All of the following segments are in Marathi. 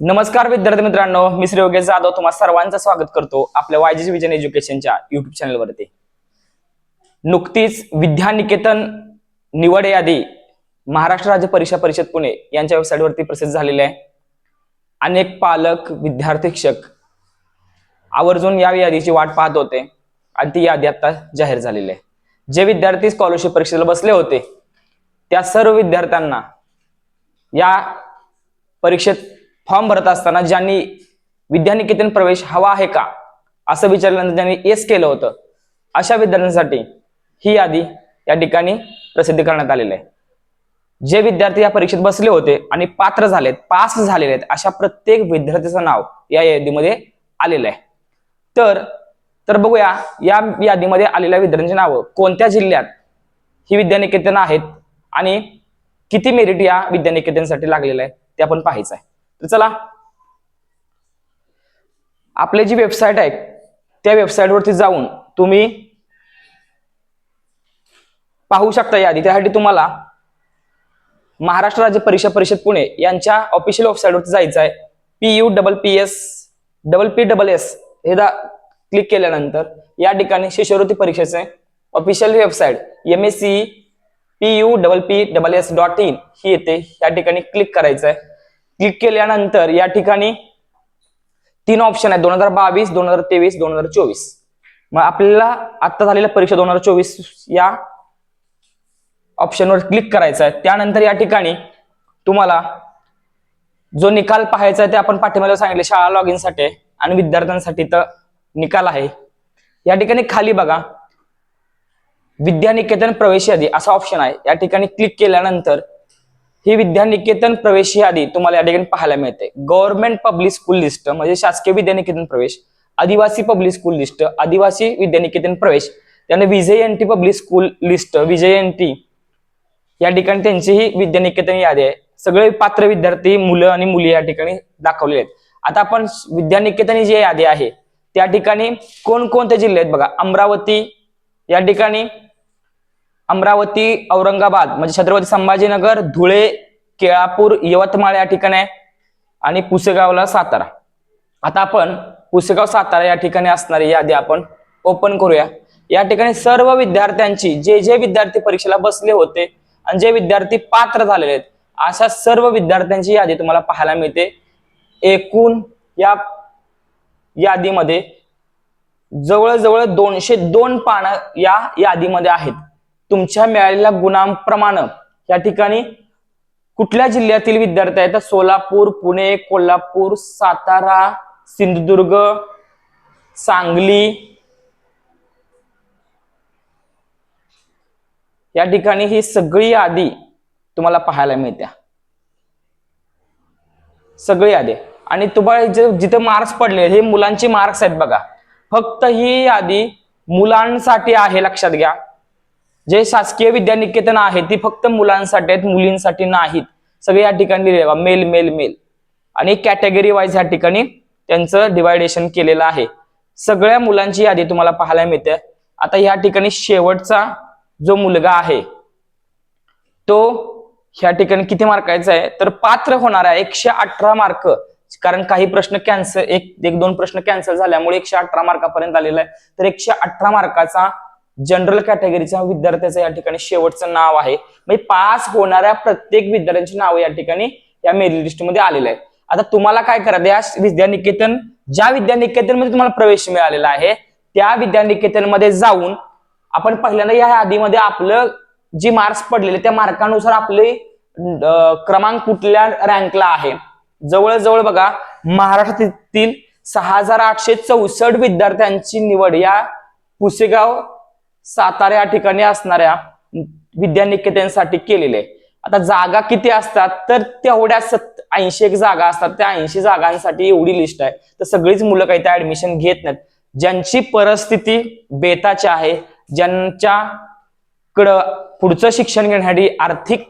नमस्कार विद्यार्थी मित्रांनो मी श्री योगेश जाधव. तुम्हा सर्वांचं स्वागत करतो आपल्या वायजी विजन एज्युकेशनच्या युट्यूब चॅनलवरती नुकतीच विद्यानिकेतन निवड यादी महाराष्ट्र राज्य परीक्षा परिषद पुणे यांच्या वेबसाईटवरती प्रसिद्ध झालेली आहे. अनेक पालक विद्यार्थी शिक्षक आवर्जून या यादीची वाट पाहत होते आणि ती यादी आता जाहीर झालेली आहे. जे विद्यार्थी स्कॉलरशिप परीक्षेला बसले होते त्या सर्व विद्यार्थ्यांना या परीक्षेत फॉर्म भरत असताना ज्यांनी विद्यानिकेतन प्रवेश हवा आहे का? असं विचारल्यानंतर ज्यांनी येस केलं होतं अशा विद्यार्थ्यांसाठी ही यादी या ठिकाणी प्रसिद्ध करण्यात आलेली आहे. जे विद्यार्थी या परीक्षेत बसले होते आणि पात्र झालेत पास झालेले आहेत अशा प्रत्येक विद्यार्थ्याचं नाव या यादीमध्ये आलेलं आहे. तर तर बघूया या यादीमध्ये आलेल्या विद्यार्थ्यांची नावं कोणत्या जिल्ह्यात ही विद्यानिकेतन आहेत आणि किती मेरिट या विद्यानिकेतनसाठी लागलेलं आहे ते आपण पाहायचं आहे. तर चला. आपली जी वेबसाईट आहे त्या वेबसाईटवरती जाऊन तुम्ही पाहू शकता यादी. त्यासाठी तुम्हाला महाराष्ट्र राज्य परीक्षा परिषद पुणे यांच्या ऑफिशियल वेबसाईटवरती जायचं आहे. P U double P S double P double S हे दा क्लिक केल्यानंतर या ठिकाणी शिष्यवृत्ती परीक्षेचे official website M S C P U double P double S dot in ही येते या ठिकाणी क्लिक करायचं आहे. क्लिक केल्यानंतर या ठिकाणी तीन ऑप्शन आहेत. दोन हजार बावीस दोन हजार तेवीस दोन हजार चोवीस. मग आपल्याला आता झालेल्या परीक्षा दोन हजार चोवीस या ऑप्शनवर क्लिक करायचं आहे. त्यानंतर या ठिकाणी तुम्हाला जो निकाल पाहायचा आहे ते आपण पाठीमध्ये सांगितले शाळा लॉग इनसाठी आणि विद्यार्थ्यांसाठी तर निकाल आहे. या ठिकाणी खाली बघा. विद्यानिकेतन प्रवेश यादी असा ऑप्शन आहे. या ठिकाणी क्लिक केल्यानंतर ही विद्यानिकेतन प्रवेश यादी तुम्हाला या ठिकाणी पाहायला मिळते. गव्हर्नमेंट पब्लिक स्कूल लिस्ट म्हणजे शासकीय विद्यानिकेतन प्रवेश आदिवासी पब्लिक स्कूल लिस्ट आदिवासी विद्यानिकेतन प्रवेश त्यानंतर Vijay N T public school list Vijay N T. या ठिकाणी त्यांची ही विद्यानिकेतन यादी आहे. सगळे पात्र विद्यार्थी मुलं आणि मुली या ठिकाणी दाखवलेले आहेत. आता आपण विद्यानिकेतन ही जी यादी आहे त्या ठिकाणी कोणकोणते जिल्हे आहेत बघा. अमरावती या ठिकाणी अमरावती औरंगाबाद म्हणजे छत्रपती संभाजीनगर धुळे केळापूर यवतमाळ या ठिकाणी आहे. आणि पुसेगावला सातारा. आता आपण पुसेगाव सातारा या ठिकाणी असणारी यादी आपण ओपन करूया. या ठिकाणी सर्व विद्यार्थ्यांची जे जे विद्यार्थी परीक्षेला बसले होते आणि जे विद्यार्थी पात्र झालेले आहेत अशा सर्व विद्यार्थ्यांची यादी तुम्हाला पाहायला मिळते. एकूण या यादीमध्ये जवळजवळ दोनशे दोन पानं या यादीमध्ये आहेत. तुमच्या मिळालेल्या गुणांप्रमाणे या ठिकाणी कुठल्या जिल्ह्यातील विद्यार्थी आहेत? सोलापूर पुणे कोल्हापूर सातारा सिंधुदुर्ग सांगली या ठिकाणी ही सगळी यादी तुम्हाला पाहायला मिळत्या. सगळी यादी. आणि तुम्हाला जे- जिथे मार्क्स पडले हे मुलांचे मार्क्स आहेत बघा. फक्त ही यादी मुलांसाठी आहे लक्षात घ्या. जे शासकीय विद्यानिकेतन आहे ती फक्त मुलांसाठी आहेत मुलींसाठी नाहीत. सगळे या ठिकाणी लिहिले बघा मेल मेल मेल. आणि कॅटेगरी वाईज या ठिकाणी त्यांचं डिवायडेशन केलेलं आहे. सगळ्या मुलांची यादी तुम्हाला पाहायला मिळते. आता या ठिकाणी शेवटचा जो मुलगा आहे तो ह्या ठिकाणी किती मार्काचा आहे? तर पात्र होणार आहे एकशे अठरा मार्क कारण काही प्रश्न कॅन्सल एक एक दोन प्रश्न कॅन्सल झाल्यामुळे एकशे अठरा मार्कापर्यंत आलेला आहे. तर एकशे अठरा मार्काचा जनरल कॅटेगरीच्या विद्यार्थ्याचं या ठिकाणी शेवटचं नाव आहे. म्हणजे पास होणाऱ्या प्रत्येक विद्यार्थ्यांची नाव या ठिकाणी या मेरिट लिस्टमध्ये आलेलं आहे आता तुम्हाला काय करायचं या विद्यानिकेतन ज्या विद्यानिकेतनमध्ये तुम्हाला प्रवेश मिळालेला आहे त्या विद्यानिकेतनमध्ये जाऊन आपण पहिल्यांदा या यादीमध्ये आपलं जी मार्क्स पडलेले त्या मार्कानुसार आपले क्रमांक कुठल्या रँकला आहे? जवळजवळ बघा महाराष्ट्रातील सहा हजार आठशे चौसष्ट विद्यार्थ्यांची निवड या पुसेगाव सातारा या ठिकाणी असणाऱ्या विद्यानिकेतनसाठी केलेले. आहे आता जागा किती असतात? तर तेवढ्या सत ऐंशी एक जागा असतात. त्या ऐंशी जागांसाठी एवढी लिस्ट आहे. तर सगळीच मुलं काही त्या ऍडमिशन घेत नाहीत. ज्यांची परिस्थिती बेताची आहे ज्यांच्याकडं पुढचं शिक्षण घेण्यासाठी आर्थिक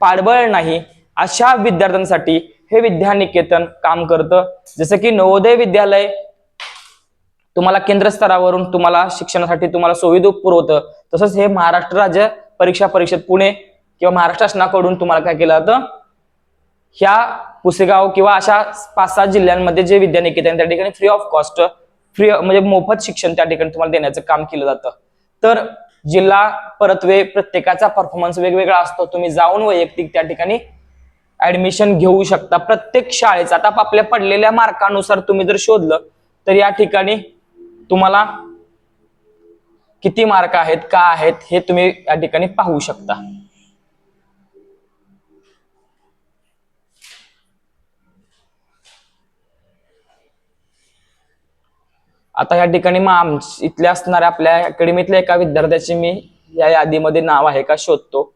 पाठबळ नाही अशा विद्यार्थ्यांसाठी हे विद्यानिकेतन काम करतं. जसं की नवोदय विद्यालय तुम्हाला केंद्र स्तरावरून तुम्हाला शिक्षणासाठी तुम्हाला सुविधा पुरवतं. तसंच हे महाराष्ट्र राज्य परीक्षा परिषद पुणे किंवा महाराष्ट्र शासनाकडून तुम्हाला काय केलं जातं? ह्या पुसेगाव किंवा अशा पाच सात जिल्ह्यांमध्ये जे विद्यानिकेतन त्या ठिकाणी फ्री ऑफ कॉस्ट फ्री म्हणजे मोफत शिक्षण त्या ठिकाणी तुम्हाला देण्याचं काम केलं जातं. तर जिल्हा परतवे प्रत्येकाचा परफॉर्मन्स वेगवेगळा असतो. तुम्ही जाऊन वैयक्तिक त्या ठिकाणी ऍडमिशन घेऊ शकता. प्रत्येक शाळेचा आता आपल्या पडलेल्या मार्कानुसार तुम्ही जर शोधलं तर या ठिकाणी तुम्हाला किती मार्क आहेत का आहेत हे तुम्ही या ठिकाणी पाहू शकता. आता या ठिकाणी मग आम इथल्या असणाऱ्या आपल्या अकॅडमीतल्या एका विद्यार्थ्याचे मी या यादीमध्ये नाव आहे का शोधतो.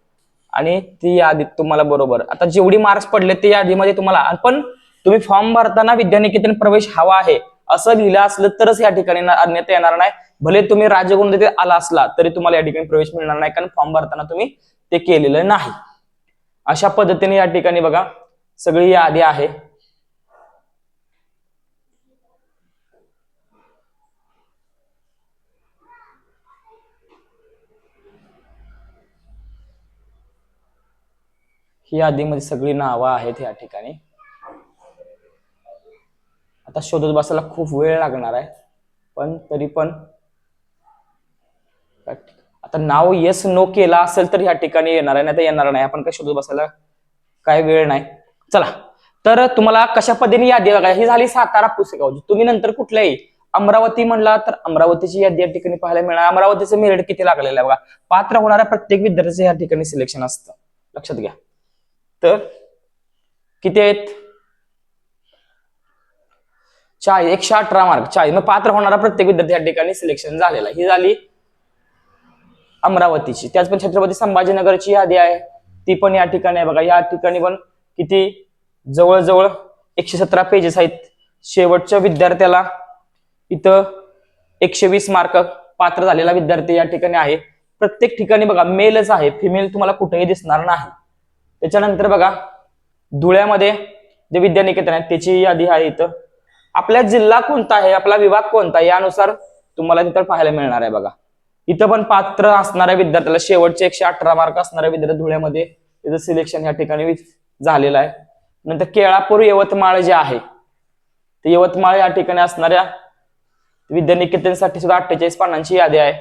आणि ती यादीत तुम्हाला बरोबर. आता जेवढी मार्क्स पडले ते यादीमध्ये तुम्हाला पण तुम्ही फॉर्म भरताना विद्यानिकेतन प्रवेश हवा आहे. असं लिहिलं असलं तरच या ठिकाणी ना- अन्यथा येणार नाही. भले तुम्ही राजगुण आला असला तरी तुम्हाला या ठिकाणी प्रवेश मिळणार नाही कारण फॉर्म भरताना तुम्ही ते केलेलं नाही. अशा पद्धतीने या ठिकाणी बघा सगळी यादी आहे. ही यादीमध्ये सगळी नावं आहेत या ठिकाणी. आता शोधत बसायला खूप वेळ लागणार आहे. पण तरी पण आता नाव येस नो केला असेल तर ह्या ठिकाणी येणार आहे नाही तर येणार नाही. आपण काय शोधत बसायला काय वेळ नाही. चला. तर तुम्हाला कशा पद्धतीने यादी बघा ही झाली सातारा पुस्तकावची तुम्ही नंतर कुठल्याही अमरावती म्हणला तर अमरावतीची यादी या ठिकाणी पाहायला मिळणार. अमरावतीचं मेरिट किती लागलेलं आहे बघा. पात्र होणाऱ्या प्रत्येक विद्यार्थ्याचं या ठिकाणी सिलेक्शन असतं. लक्षात घ्या. तर किती आहेत? चाळीस एकशे अठरा मार्क चाळीस. मग पात्र होणारा प्रत्येक विद्यार्थी या ठिकाणी सिलेक्शन झालेला ही झाली अमरावतीची. त्याच पण छत्रपती संभाजीनगरची यादी आहे. ती पण या ठिकाणी आहे बघा. या ठिकाणी पण किती जवळजवळ एकशे सतरा पेजेस आहेत. शेवटच्या विद्यार्थ्याला इथं एकशे वीस मार्क पात्र झालेला विद्यार्थी या ठिकाणी आहे. प्रत्येक ठिकाणी बघा मेलच आहे. फिमेल तुम्हाला कुठेही दिसणार नाही. त्याच्यानंतर बघा धुळ्यामध्ये जे विद्यानिकेतन आहे त्याची यादी आहे इथं. आपला जिल्हा कोणता आहे आपला विभाग कोणता आहे यानुसार तुम्हाला तिथं पाहायला मिळणार आहे बघा. इथं पण पात्र असणाऱ्या विद्यार्थ्याला शेवटचे एकशे अठरा मार्क असणाऱ्या विद्यार्थी धुळ्यामध्ये त्याचं सिलेक्शन या ठिकाणी झालेलं आहे. नंतर केळापूर यवतमाळ जे आहे ते यवतमाळ या ठिकाणी असणाऱ्या विद्यानिकेतनसाठी सुद्धा अठ्ठेचाळीस पानांची यादी आहे.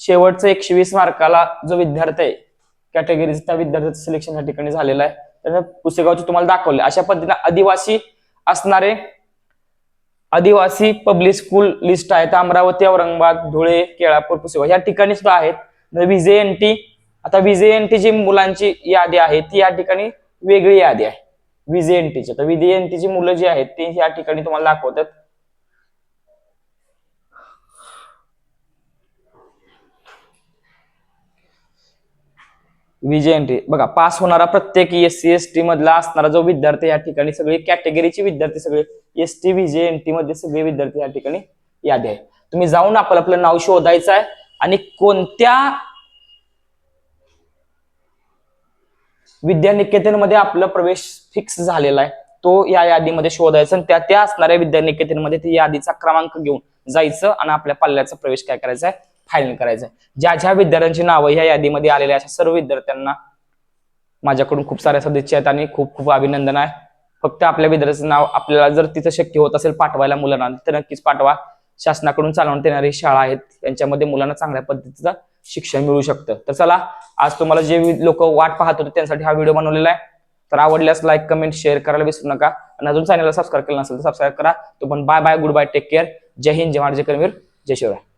शेवटचं एकशे वीस मार्काला जो विद्यार्थी आहे कॅटेगरीज त्या विद्यार्थ्याचं सिलेक्शन या ठिकाणी झालेलं आहे. त्यानं पुसेगावचे तुम्हाला दाखवले. अशा पद्धतीने आदिवासी असणारे आदिवासी पब्लिक स्कूल लिस्ट आहेत. अमरावती औरंगाबाद धुळे केळापूर पुसेगाव या ठिकाणी सुद्धा आहेत. म्हणजे विजे एन टी आता विजे एन टी जी मुलांची यादी आहे. ती या ठिकाणी वेगळी यादी आहे. विजे एन टीची. तर विजे एन टीची मुलं जी आहेत ती या ठिकाणी तुम्हाला दाखवतात. विजयंती बघा पास होणारा प्रत्येक एस सी एस टी मधला असणारा जो विद्यार्थी या ठिकाणी सगळे कॅटेगरीचे विद्यार्थी सगळे एस टी एंट्री मध्ये सगळे विद्यार्थी या ठिकाणी यादी आहे तुम्ही जाऊन आपलं आपलं नाव शोधायचं आहे आणि कोणत्या विद्यानिकेतनमध्ये आपला प्रवेश फिक्स झालेला आहे तो या यादीमध्ये शोधायचा आणि त्या त्या असणाऱ्या विद्यानिकेतनमध्ये ती यादीचा क्रमांक घेऊन जायचं आणि आपल्या पाल्याचा प्रवेश काय करायचा आहे? फायनल करायचं ज्या ज्या विद्यार्थ्यांची नावं ह्या यादीमध्ये आलेल्या अशा सर्व विद्यार्थ्यांना माझ्याकडून खूप साऱ्या सदिच्छा आहेत आणि खूप खूप अभिनंदन आहे. फक्त आपल्या विद्यार्थ्याचं नाव आपल्याला जर तिथं शक्य होत असेल पाठवायला मुलांना तर नक्कीच पाठवा. शासनाकडून चालवण्यात येणारी शाळा आहेत. त्यांच्यामध्ये मुलांना चांगल्या पद्धतीचं शिक्षण मिळू शकतं. तर चला आज तुम्हाला जे लोक वाट पाहत होते त्यांसाठी हा व्हिडिओ बनवलेला आहे. तर आवडल्यास लाईक कमेंट शेअर करायला विसरू नका. आणि अजून चॅनलला सबस्क्राईब केलं नसेल तर सबस्क्राईब करा. तो पण bye bye goodbye take care जय हिंद जय महाराज जय करवीर जय शिवराय.